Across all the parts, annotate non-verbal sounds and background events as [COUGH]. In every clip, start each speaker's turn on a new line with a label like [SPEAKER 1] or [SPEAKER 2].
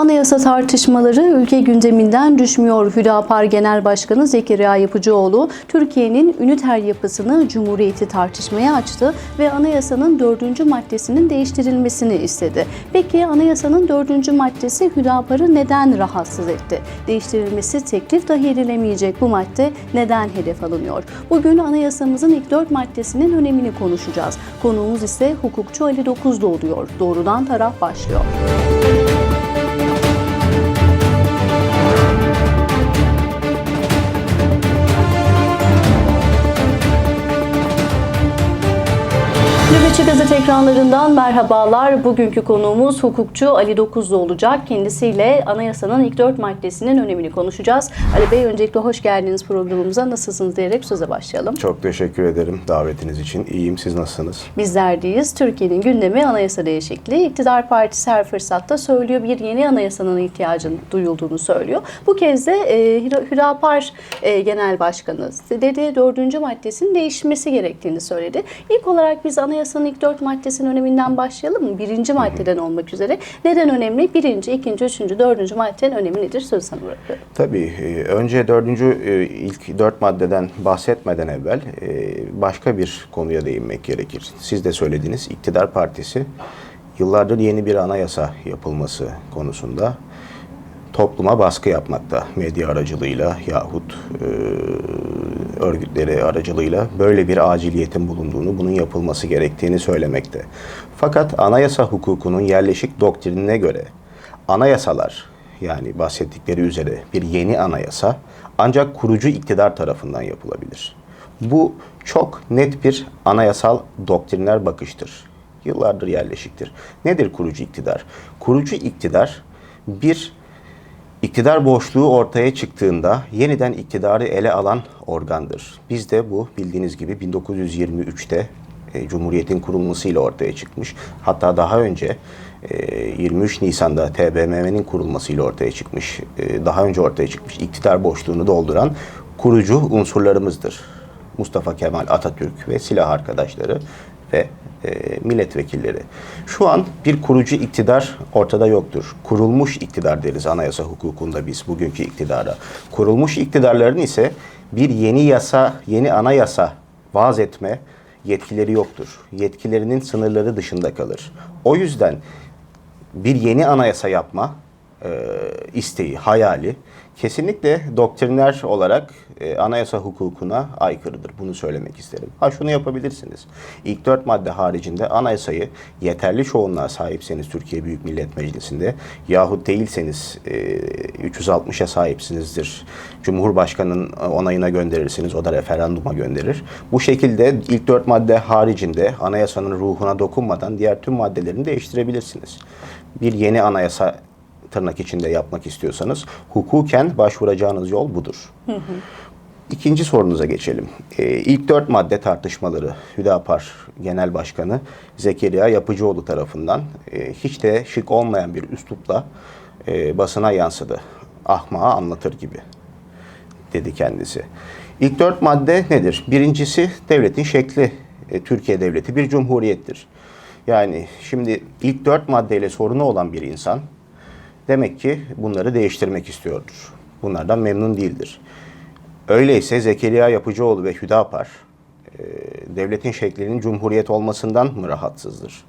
[SPEAKER 1] Anayasa tartışmaları ülke gündeminden düşmüyor. Hüdapar Genel Başkanı Zekeriya Yapıcıoğlu, Türkiye'nin üniter yapısını Cumhuriyeti tartışmaya açtı ve anayasanın dördüncü maddesinin değiştirilmesini istedi. Peki anayasanın dördüncü maddesi Hüdapar'ı neden rahatsız etti? Değiştirilmesi teklif dahi edilemeyecek bu madde neden hedef alınıyor? Bugün anayasamızın ilk dört maddesinin önemini konuşacağız. Konuğumuz ise hukukçu Ali Dokuzlu oluyor. Doğrudan taraf başlıyor. Nöbetçi Gazete ekranlarından merhabalar. Bugünkü konuğumuz hukukçu Ali Dokuzlu olacak. Kendisiyle anayasanın ilk dört maddesinin önemini konuşacağız. Ali Bey öncelikle hoş geldiniz programımıza. Nasılsınız diyerek söze başlayalım.
[SPEAKER 2] Çok teşekkür ederim davetiniz için. İyiyim. Siz nasılsınız?
[SPEAKER 1] Bizler deyiz. Türkiye'nin gündemi anayasa değişikliği. İktidar Partisi her fırsatta söylüyor. Bir yeni anayasanın ihtiyacının duyulduğunu söylüyor. Bu kez de e, Hüda- Hüdapar e, Genel Başkanı dedi dördüncü maddesinin değişmesi gerektiğini söyledi. İlk olarak biz anayasanın ilk dört maddesinin öneminden başlayalım mı? Birinci maddeden olmak üzere. Neden önemli? Birinci, ikinci, üçüncü, dördüncü maddenin önemi nedir? Söz sana bırakıyorum.
[SPEAKER 2] Tabii. e, Önce dördüncü e, ilk dört maddeden bahsetmeden evvel e, başka bir konuya değinmek gerekir. Siz de söylediniz. İktidar Partisi yıllardır yeni bir anayasa yapılması konusunda topluma baskı yapmakta medya aracılığıyla yahut e, örgütleri aracılığıyla böyle bir aciliyetin bulunduğunu, bunun yapılması gerektiğini söylemekte. Fakat anayasa hukukunun yerleşik doktrinine göre anayasalar yani bahsettikleri üzere bir yeni anayasa ancak kurucu iktidar tarafından yapılabilir. Bu çok net bir anayasal doktriner bakıştır. Yıllardır yerleşiktir. Nedir kurucu iktidar? Kurucu iktidar bir İktidar boşluğu ortaya çıktığında yeniden iktidarı ele alan organdır. Bizde bu bildiğiniz gibi 1923'te e, Cumhuriyet'in kurulmasıyla ortaya çıkmış. Hatta daha önce e, 23 Nisan'da TBMM'nin kurulmasıyla ortaya çıkmış. e, daha önce ortaya çıkmış iktidar boşluğunu dolduran kurucu unsurlarımızdır. Mustafa Kemal Atatürk ve silah arkadaşları ve e, milletvekilleri. Şu an bir kurucu iktidar ortada yoktur. Kurulmuş iktidar deriz anayasa hukukunda biz bugünkü iktidara. Kurulmuş iktidarların ise bir yeni yasa, yeni anayasa vaz etme yetkileri yoktur. Yetkilerinin sınırları dışında kalır. O yüzden bir yeni anayasa yapma e, isteği, hayali kesinlikle doktriner olarak e, anayasa hukukuna aykırıdır. Bunu söylemek isterim. Ha şunu yapabilirsiniz. İlk dört madde haricinde anayasayı yeterli çoğunluğa sahipseniz Türkiye Büyük Millet Meclisi'nde yahut değilseniz e, 360'a sahipsinizdir. Cumhurbaşkanının onayına gönderirsiniz. O da referanduma gönderir. Bu şekilde ilk dört madde haricinde anayasanın ruhuna dokunmadan diğer tüm maddelerini değiştirebilirsiniz. Bir yeni anayasa tırnak içinde yapmak istiyorsanız hukuken başvuracağınız yol budur. İkinci sorunuza geçelim. Ee, ilk dört madde tartışmaları Hüdapar Genel Başkanı Zekeriya Yapıcıoğlu tarafından e, hiç de şık olmayan bir üslupla e, basına yansıdı. Ahmağa anlatır gibi dedi kendisi. İlk dört madde nedir? Birincisi devletin şekli. E, Türkiye devleti bir cumhuriyettir. Yani şimdi ilk dört maddeyle sorunu olan bir insan demek ki bunları değiştirmek istiyordur. Bunlardan memnun değildir. Öyleyse Zekeriya Yapıcıoğlu ve Hüdapar e, devletin şeklinin cumhuriyet olmasından mı rahatsızdır?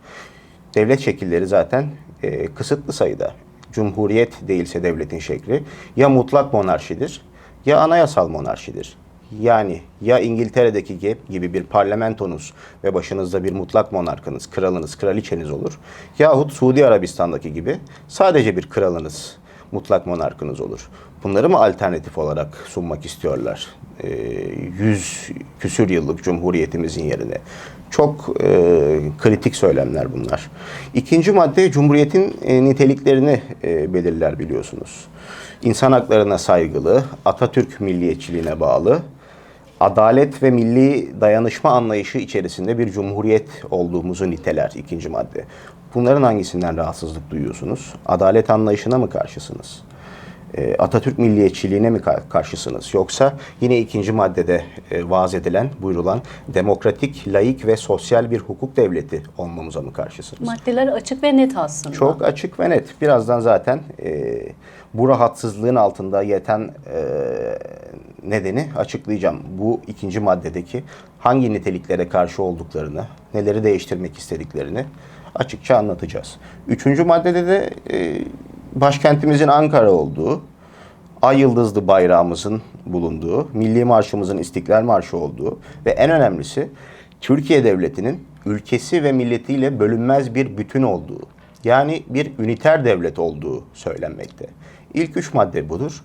[SPEAKER 2] Devlet şekilleri zaten e, kısıtlı sayıda. Cumhuriyet değilse devletin şekli ya mutlak monarşidir ya anayasal monarşidir. Yani ya İngiltere'deki ge- gibi bir parlamentonuz ve başınızda bir mutlak monarkınız, kralınız, kraliçeniz olur. Yahut Suudi Arabistan'daki gibi sadece bir kralınız, mutlak monarkınız olur. Bunları mı alternatif olarak sunmak istiyorlar? Ee, yüz küsür yıllık cumhuriyetimizin yerine. Çok e, kritik söylemler bunlar. İkinci madde Cumhuriyet'in e, niteliklerini e, belirler biliyorsunuz. İnsan haklarına saygılı, Atatürk milliyetçiliğine bağlı, adalet ve milli dayanışma anlayışı içerisinde bir cumhuriyet olduğumuzu niteler ikinci madde. Bunların hangisinden rahatsızlık duyuyorsunuz? Adalet anlayışına mı karşısınız? e, Atatürk milliyetçiliğine mi ka- karşısınız? Yoksa yine ikinci maddede e, vaaz edilen, buyurulan demokratik, laik ve sosyal bir hukuk devleti olmamıza mı karşısınız?
[SPEAKER 1] Maddeler açık ve net aslında.
[SPEAKER 2] Çok açık ve net. Birazdan zaten e, bu rahatsızlığın altında yeten e, nedeni açıklayacağım. Bu ikinci maddedeki hangi niteliklere karşı olduklarını, neleri değiştirmek istediklerini açıkça anlatacağız. Üçüncü maddede de e, başkentimizin Ankara olduğu, Ay yıldızlı bayrağımızın bulunduğu, milli marşımızın İstiklal Marşı olduğu ve en önemlisi Türkiye Devleti'nin ülkesi ve milletiyle bölünmez bir bütün olduğu, yani bir üniter devlet olduğu söylenmekte. İlk üç madde budur.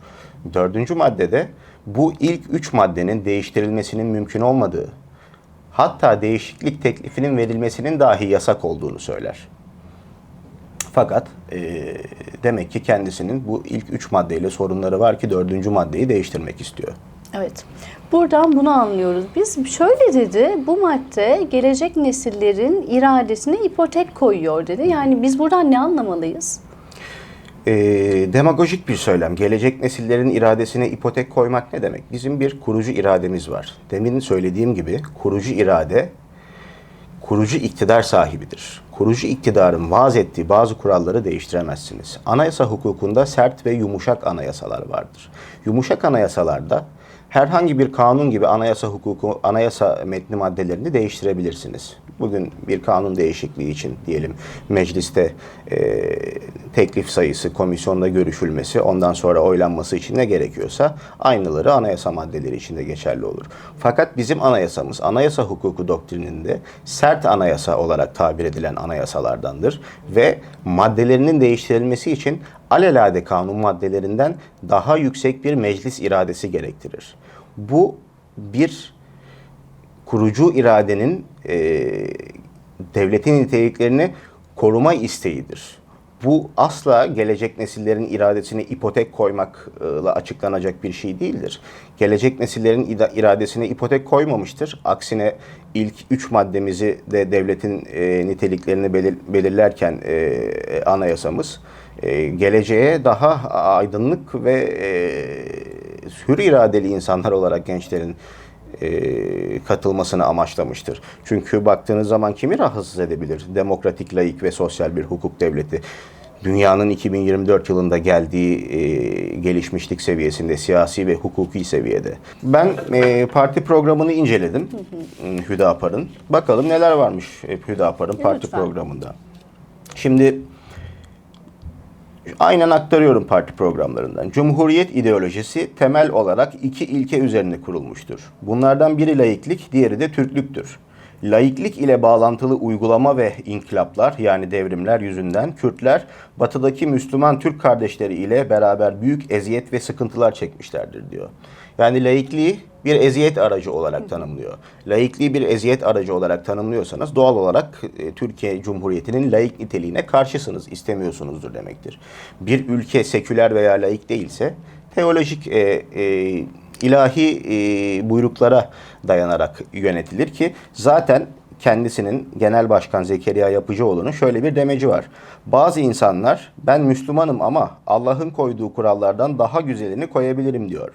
[SPEAKER 2] Dördüncü maddede bu ilk üç maddenin değiştirilmesinin mümkün olmadığı, hatta değişiklik teklifinin verilmesinin dahi yasak olduğunu söyler. Fakat e, demek ki kendisinin bu ilk üç maddeyle sorunları var ki dördüncü maddeyi değiştirmek istiyor.
[SPEAKER 1] Evet. Buradan bunu anlıyoruz. Biz şöyle dedi, bu madde gelecek nesillerin iradesine ipotek koyuyor dedi. Yani biz buradan ne anlamalıyız?
[SPEAKER 2] E, demagojik bir söylem. Gelecek nesillerin iradesine ipotek koymak ne demek? Bizim bir kurucu irademiz var. Demin söylediğim gibi kurucu irade kurucu iktidar sahibidir. Kurucu iktidarın vaaz ettiği bazı kuralları değiştiremezsiniz. Anayasa hukukunda sert ve yumuşak anayasalar vardır. Yumuşak anayasalarda herhangi bir kanun gibi anayasa hukuku, anayasa metni maddelerini değiştirebilirsiniz. Bugün bir kanun değişikliği için diyelim mecliste e, teklif sayısı, komisyonda görüşülmesi, ondan sonra oylanması için ne gerekiyorsa aynıları anayasa maddeleri için de geçerli olur. Fakat bizim anayasamız, anayasa hukuku doktrininde sert anayasa olarak tabir edilen anayasalardandır ve maddelerinin değiştirilmesi için alelade kanun maddelerinden daha yüksek bir meclis iradesi gerektirir. Bu bir kurucu iradenin e, devletin niteliklerini koruma isteğidir. Bu asla gelecek nesillerin iradesine ipotek koymakla açıklanacak bir şey değildir. Gelecek nesillerin iradesine ipotek koymamıştır. Aksine ilk üç maddemizi de devletin e, niteliklerini belir- belirlerken e, anayasamız e, geleceğe daha aydınlık ve e, hür iradeli insanlar olarak gençlerin e, katılmasını amaçlamıştır. Çünkü baktığınız zaman kimi rahatsız edebilir? Demokratik, laik ve sosyal bir hukuk devleti. Dünyanın 2024 yılında geldiği e, gelişmişlik seviyesinde, siyasi ve hukuki seviyede. Ben e, parti programını inceledim Hüdapar'ın. Bakalım neler varmış e, Hüdapar'ın parti
[SPEAKER 1] Lütfen.
[SPEAKER 2] programında. Şimdi Aynen aktarıyorum parti programlarından. Cumhuriyet ideolojisi temel olarak iki ilke üzerine kurulmuştur. Bunlardan biri laiklik, diğeri de Türklüktür. Laiklik ile bağlantılı uygulama ve inkılaplar yani devrimler yüzünden Kürtler batıdaki Müslüman Türk kardeşleri ile beraber büyük eziyet ve sıkıntılar çekmişlerdir diyor. Yani laikliği bir eziyet aracı olarak tanımlıyor. Laikliği bir eziyet aracı olarak tanımlıyorsanız doğal olarak e, Türkiye Cumhuriyeti'nin laik niteliğine karşısınız, istemiyorsunuzdur demektir. Bir ülke seküler veya laik değilse teolojik e, e, ilahi e, buyruklara dayanarak yönetilir ki zaten kendisinin Genel Başkan Zekeriya Yapıcıoğlu'nun şöyle bir demeci var. Bazı insanlar ben Müslümanım ama Allah'ın koyduğu kurallardan daha güzelini koyabilirim diyor.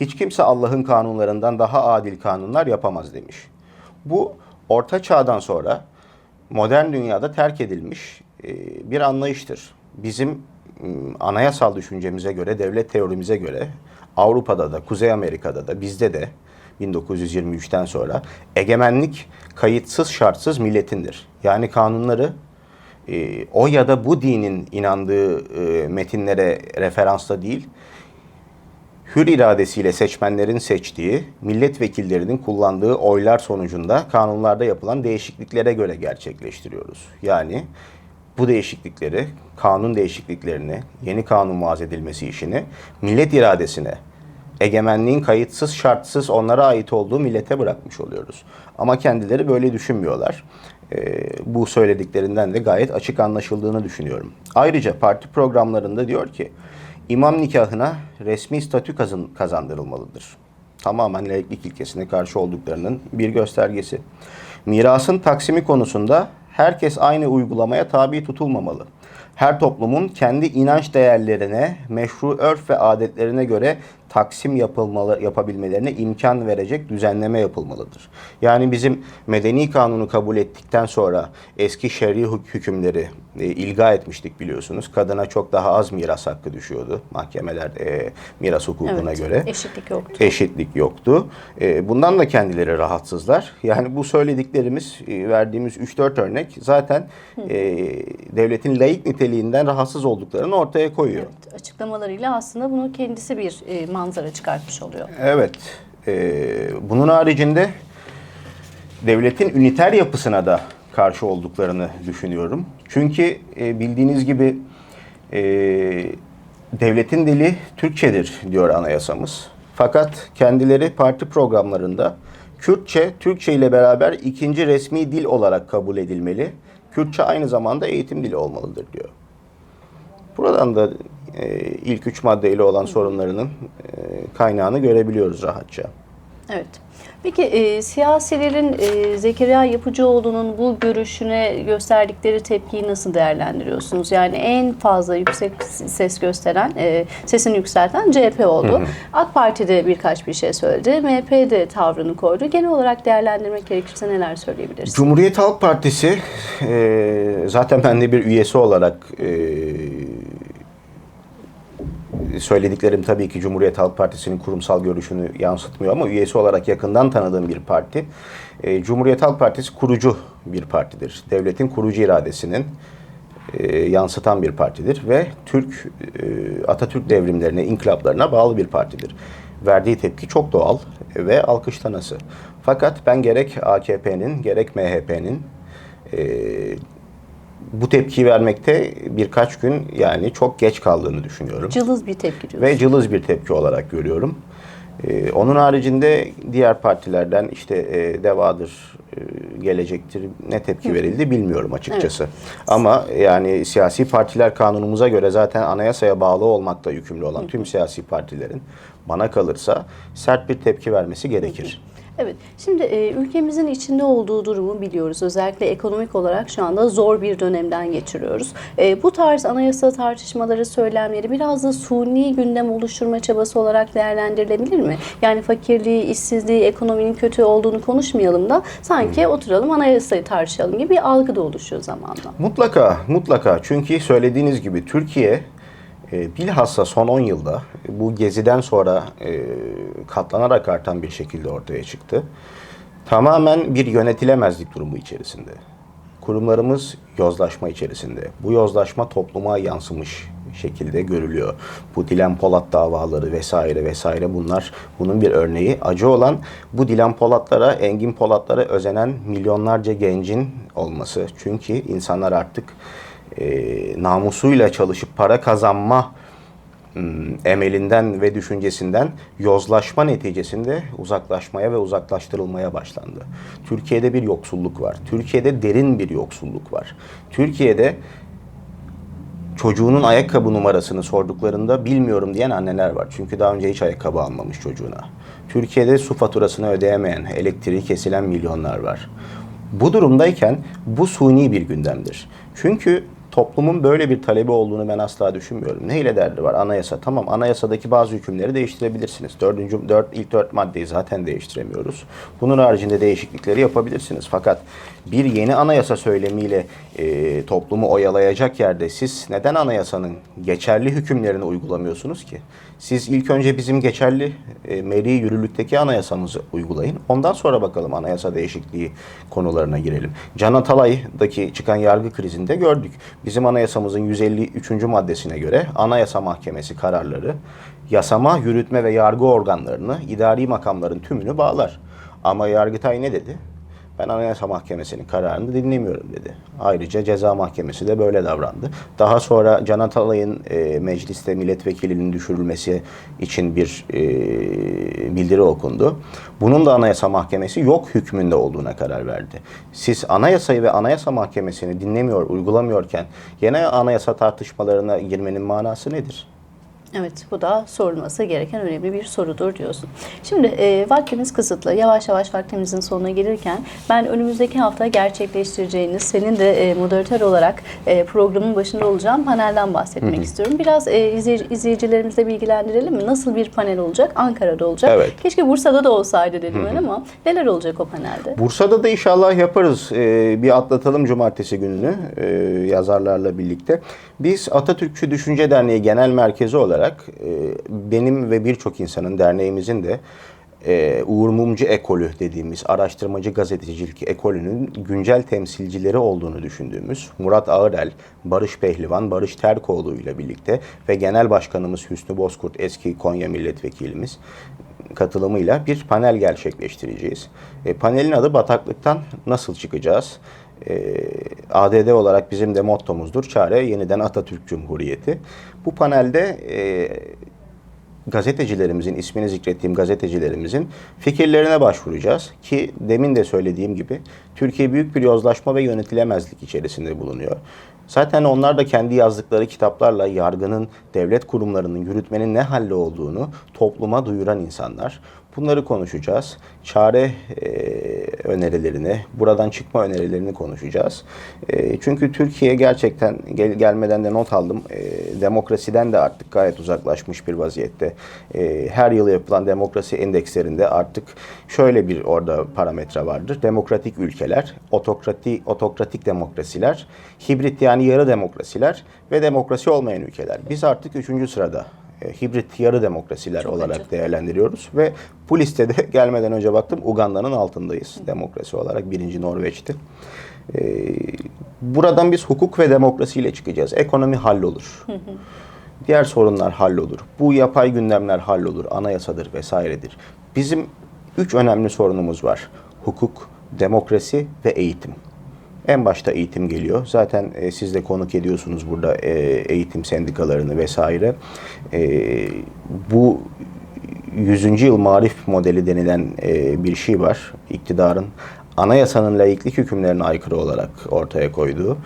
[SPEAKER 2] Hiç kimse Allah'ın kanunlarından daha adil kanunlar yapamaz demiş. Bu orta çağdan sonra modern dünyada terk edilmiş e, bir anlayıştır. Bizim anayasal düşüncemize göre, devlet teorimize göre Avrupa'da da, Kuzey Amerika'da da, bizde de 1923'ten sonra egemenlik kayıtsız şartsız milletindir. Yani kanunları e, o ya da bu dinin inandığı e, metinlere referansla değil, hür iradesiyle seçmenlerin seçtiği, milletvekillerinin kullandığı oylar sonucunda kanunlarda yapılan değişikliklere göre gerçekleştiriyoruz. Yani bu değişiklikleri, kanun değişikliklerini, yeni kanun vaaz edilmesi işini millet iradesine, egemenliğin kayıtsız şartsız onlara ait olduğu millete bırakmış oluyoruz. Ama kendileri böyle düşünmüyorlar. Ee, bu söylediklerinden de gayet açık anlaşıldığını düşünüyorum. Ayrıca parti programlarında diyor ki, imam nikahına resmi statü kazan- kazandırılmalıdır. Tamamen laiklik ilkesine karşı olduklarının bir göstergesi. Mirasın taksimi konusunda herkes aynı uygulamaya tabi tutulmamalı. her toplumun kendi inanç değerlerine, meşru örf ve adetlerine göre taksim yapılmalı, yapabilmelerine imkan verecek düzenleme yapılmalıdır. Yani bizim medeni kanunu kabul ettikten sonra eski şer'i hük- hükümleri e, ilga etmiştik biliyorsunuz. Kadına çok daha az miras hakkı düşüyordu mahkemeler e, miras hukukuna
[SPEAKER 1] Evet,
[SPEAKER 2] göre
[SPEAKER 1] eşitlik yoktu.
[SPEAKER 2] eşitlik yoktu. E, Bundan da kendileri rahatsızlar. Yani bu söylediklerimiz, e, verdiğimiz 3-4 örnek zaten e, devletin laik niteliğinden rahatsız olduklarını ortaya koyuyor.
[SPEAKER 1] Evet, açıklamalarıyla aslında bunu kendisi bir e, manzara çıkartmış oluyor.
[SPEAKER 2] Evet. e, Bunun haricinde devletin üniter yapısına da karşı olduklarını düşünüyorum. Çünkü e, bildiğiniz gibi e, devletin dili Türkçedir diyor anayasamız. Fakat kendileri parti programlarında Kürtçe, Türkçe ile beraber ikinci resmi dil olarak kabul edilmeli. Kürtçe aynı zamanda eğitim dili olmalıdır diyor. Buradan da ilk üç maddeyle olan sorunlarının e, kaynağını görebiliyoruz rahatça.
[SPEAKER 1] Evet. Peki e, siyasilerin e, Zekeriya Yapıcıoğlu'nun bu görüşüne gösterdikleri tepkiyi nasıl değerlendiriyorsunuz? Yani en fazla yüksek ses gösteren, e, sesini yükselten CHP oldu. AK Parti de birkaç bir şey söyledi. MHP de tavrını koydu. Genel olarak değerlendirmek gerekirse neler söyleyebilirsiniz?
[SPEAKER 2] Cumhuriyet Halk Partisi e, zaten ben de bir üyesi olarak e, söylediklerim tabii ki Cumhuriyet Halk Partisi'nin kurumsal görüşünü yansıtmıyor ama üyesi olarak yakından tanıdığım bir parti. E, Cumhuriyet Halk Partisi kurucu bir partidir. Devletin kurucu iradesinin e, yansıtan bir partidir ve Türk e, Atatürk devrimlerine, inkılaplarına bağlı bir partidir. Verdiği tepki çok doğal ve alkış tanısı. Fakat ben gerek AKP'nin gerek MHP'nin e, bu tepkiyi vermekte birkaç gün yani çok geç kaldığını düşünüyorum
[SPEAKER 1] Cılız bir tepki diyorsunuz.
[SPEAKER 2] ve cılız bir tepki olarak görüyorum. Ee, onun haricinde diğer partilerden işte e, devadır, e, gelecektir ne tepki verildi bilmiyorum açıkçası. Ama yani siyasi partiler kanunumuza göre zaten anayasaya bağlı olmakla yükümlü olan tüm siyasi partilerin bana kalırsa sert bir tepki vermesi gerekir.
[SPEAKER 1] Evet, şimdi e, ülkemizin içinde olduğu durumu biliyoruz. Özellikle ekonomik olarak şu anda zor bir dönemden geçiriyoruz. E, bu tarz anayasa tartışmaları, söylemleri biraz da suni gündem oluşturma çabası olarak değerlendirilebilir mi? Yani fakirliği, işsizliği, ekonominin kötü olduğunu konuşmayalım da sanki oturalım anayasayı tartışalım gibi bir algı da oluşuyor zamanla.
[SPEAKER 2] Mutlaka, mutlaka. Çünkü söylediğiniz gibi Türkiye e, bilhassa son 10 yılda bu geziden sonra e, katlanarak artan bir şekilde ortaya çıktı. Tamamen bir yönetilemezlik durumu içerisinde. Kurumlarımız yozlaşma içerisinde. Bu yozlaşma topluma yansımış şekilde görülüyor. Bu Dilan Polat davaları vesaire vesaire bunlar bunun bir örneği. Acı olan bu Dilan Polatlara, Engin Polatlara özenen milyonlarca gencin olması. Çünkü insanlar artık e, namusuyla çalışıp para kazanma ım, emelinden ve düşüncesinden yozlaşma neticesinde uzaklaşmaya ve uzaklaştırılmaya başlandı. Türkiye'de bir yoksulluk var. Türkiye'de derin bir yoksulluk var. Türkiye'de çocuğunun ayakkabı numarasını sorduklarında bilmiyorum diyen anneler var. Çünkü daha önce hiç ayakkabı almamış çocuğuna. Türkiye'de su faturasını ödeyemeyen, elektriği kesilen milyonlar var. Bu durumdayken bu suni bir gündemdir. Çünkü toplumun böyle bir talebi olduğunu ben asla düşünmüyorum. Neyle derdi var? Anayasa. Tamam anayasadaki bazı hükümleri değiştirebilirsiniz. Dördüncü, dört, ilk dört maddeyi zaten değiştiremiyoruz. Bunun haricinde değişiklikleri yapabilirsiniz. Fakat bir yeni anayasa söylemiyle e, toplumu oyalayacak yerde siz neden anayasanın geçerli hükümlerini uygulamıyorsunuz ki? Siz ilk önce bizim geçerli e, meri yürürlükteki anayasamızı uygulayın. Ondan sonra bakalım anayasa değişikliği konularına girelim. Can Atalay'daki çıkan yargı krizinde gördük. Bizim anayasamızın 153. maddesine göre Anayasa Mahkemesi kararları yasama, yürütme ve yargı organlarını, idari makamların tümünü bağlar. Ama Yargıtay ne dedi? Ben Anayasa Mahkemesi'nin kararını dinlemiyorum dedi. Ayrıca Ceza Mahkemesi de böyle davrandı. Daha sonra Can Atalay'ın e, mecliste milletvekilinin düşürülmesi için bir e, bildiri okundu. Bunun da Anayasa Mahkemesi yok hükmünde olduğuna karar verdi. Siz Anayasayı ve Anayasa Mahkemesi'ni dinlemiyor, uygulamıyorken yine anayasa tartışmalarına girmenin manası nedir?
[SPEAKER 1] Evet, bu da sorulması gereken önemli bir sorudur diyorsun. Şimdi e, vaktimiz kısıtlı. Yavaş yavaş vaktimizin sonuna gelirken ben önümüzdeki hafta gerçekleştireceğiniz, senin de e, moderatör olarak e, programın başında olacağım panelden bahsetmek istiyorum. Biraz e, izleyici, izleyicilerimizle bilgilendirelim mi? Nasıl bir panel olacak? Ankara'da olacak.
[SPEAKER 2] Evet.
[SPEAKER 1] Keşke Bursa'da da olsaydı dedim ben ama neler olacak o panelde?
[SPEAKER 2] Bursa'da da inşallah yaparız. Ee, bir atlatalım cumartesi gününü e, yazarlarla birlikte. Biz Atatürkçü Düşünce Derneği Genel Merkezi olarak e, benim ve birçok insanın derneğimizin de e, Uğur Mumcu ekolü dediğimiz araştırmacı gazetecilik ekolünün güncel temsilcileri olduğunu düşündüğümüz Murat Ağırel, Barış Pehlivan, Barış Terkoğlu ile birlikte ve Genel Başkanımız Hüsnü Bozkurt eski Konya Milletvekilimiz katılımıyla bir panel gerçekleştireceğiz. E, panelin adı Bataklıktan Nasıl Çıkacağız? E, ADD olarak bizim de mottomuzdur. Çare yeniden Atatürk Cumhuriyeti. Bu panelde e, gazetecilerimizin, ismini zikrettiğim gazetecilerimizin fikirlerine başvuracağız. Ki demin de söylediğim gibi Türkiye büyük bir yozlaşma ve yönetilemezlik içerisinde bulunuyor. Zaten onlar da kendi yazdıkları kitaplarla yargının, devlet kurumlarının, yürütmenin ne halde olduğunu topluma duyuran insanlar. Bunları konuşacağız. Çare e, önerilerini, buradan çıkma önerilerini konuşacağız. E, çünkü Türkiye gerçekten gel, gelmeden de not aldım. E, demokrasiden de artık gayet uzaklaşmış bir vaziyette. E, her yıl yapılan demokrasi endekslerinde artık şöyle bir orada parametre vardır. Demokratik ülkeler, otokrati, otokratik demokrasiler, hibrit yani yarı demokrasiler ve demokrasi olmayan ülkeler. Biz artık üçüncü sırada e, hibrit yarı demokrasiler
[SPEAKER 1] Çok
[SPEAKER 2] olarak
[SPEAKER 1] acı.
[SPEAKER 2] değerlendiriyoruz ve bu listede [LAUGHS] gelmeden önce baktım Uganda'nın altındayız demokrasi olarak birinci Norveç'ti. E, buradan biz hukuk ve demokrasiyle çıkacağız. Ekonomi hallolur. Diğer sorunlar hallolur. Bu yapay gündemler hallolur. Anayasadır vesairedir. Bizim üç önemli sorunumuz var. Hukuk, demokrasi ve eğitim. En başta eğitim geliyor. Zaten e, siz de konuk ediyorsunuz burada e, eğitim sendikalarını vesaire. E, bu 100. yıl marif modeli denilen e, bir şey var. İktidarın anayasanın laiklik hükümlerine aykırı olarak ortaya koyduğu.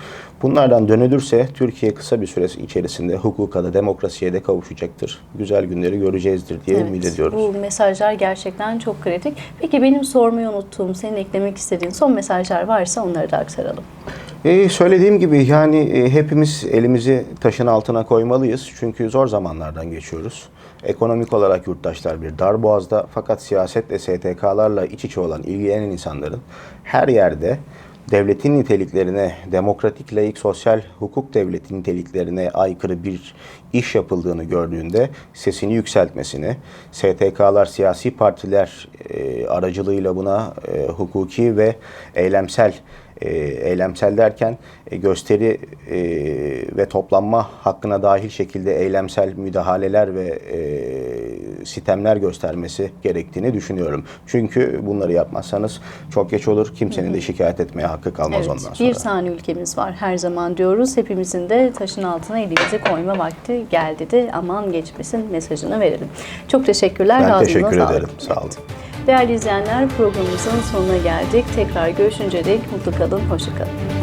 [SPEAKER 2] Bunlardan dönülürse Türkiye kısa bir süre içerisinde hukuka da demokrasiye de kavuşacaktır. Güzel günleri göreceğizdir diye ümit ediyoruz.
[SPEAKER 1] Bu mesajlar gerçekten çok kritik. Peki benim sormayı unuttuğum, senin eklemek istediğin son mesajlar varsa onları da aktaralım.
[SPEAKER 2] Ee, söylediğim gibi yani e, hepimiz elimizi taşın altına koymalıyız. Çünkü zor zamanlardan geçiyoruz. Ekonomik olarak yurttaşlar bir dar boğazda fakat siyasetle STK'larla iç içe olan ilgilenen insanların her yerde devletin niteliklerine, demokratik, laik, sosyal hukuk devleti niteliklerine aykırı bir iş yapıldığını gördüğünde sesini yükseltmesini, STK'lar, siyasi partiler e, aracılığıyla buna e, hukuki ve eylemsel e, eylemsel derken e, gösteri e, ve toplanma hakkına dahil şekilde eylemsel müdahaleler ve e, sistemler göstermesi gerektiğini düşünüyorum. Çünkü bunları yapmazsanız çok geç olur. Kimsenin de şikayet etmeye hakkı kalmaz
[SPEAKER 1] Evet,
[SPEAKER 2] ondan sonra.
[SPEAKER 1] bir tane ülkemiz var her zaman diyoruz. Hepimizin de taşın altına elimizi koyma vakti geldi de aman geçmesin mesajını verelim. Çok teşekkürler.
[SPEAKER 2] Ben
[SPEAKER 1] Ağzınıza
[SPEAKER 2] teşekkür ederim. Sağ olun.
[SPEAKER 1] Değerli izleyenler programımızın sonuna geldik. Tekrar görüşünce dek mutlu kalın, hoşça kalın.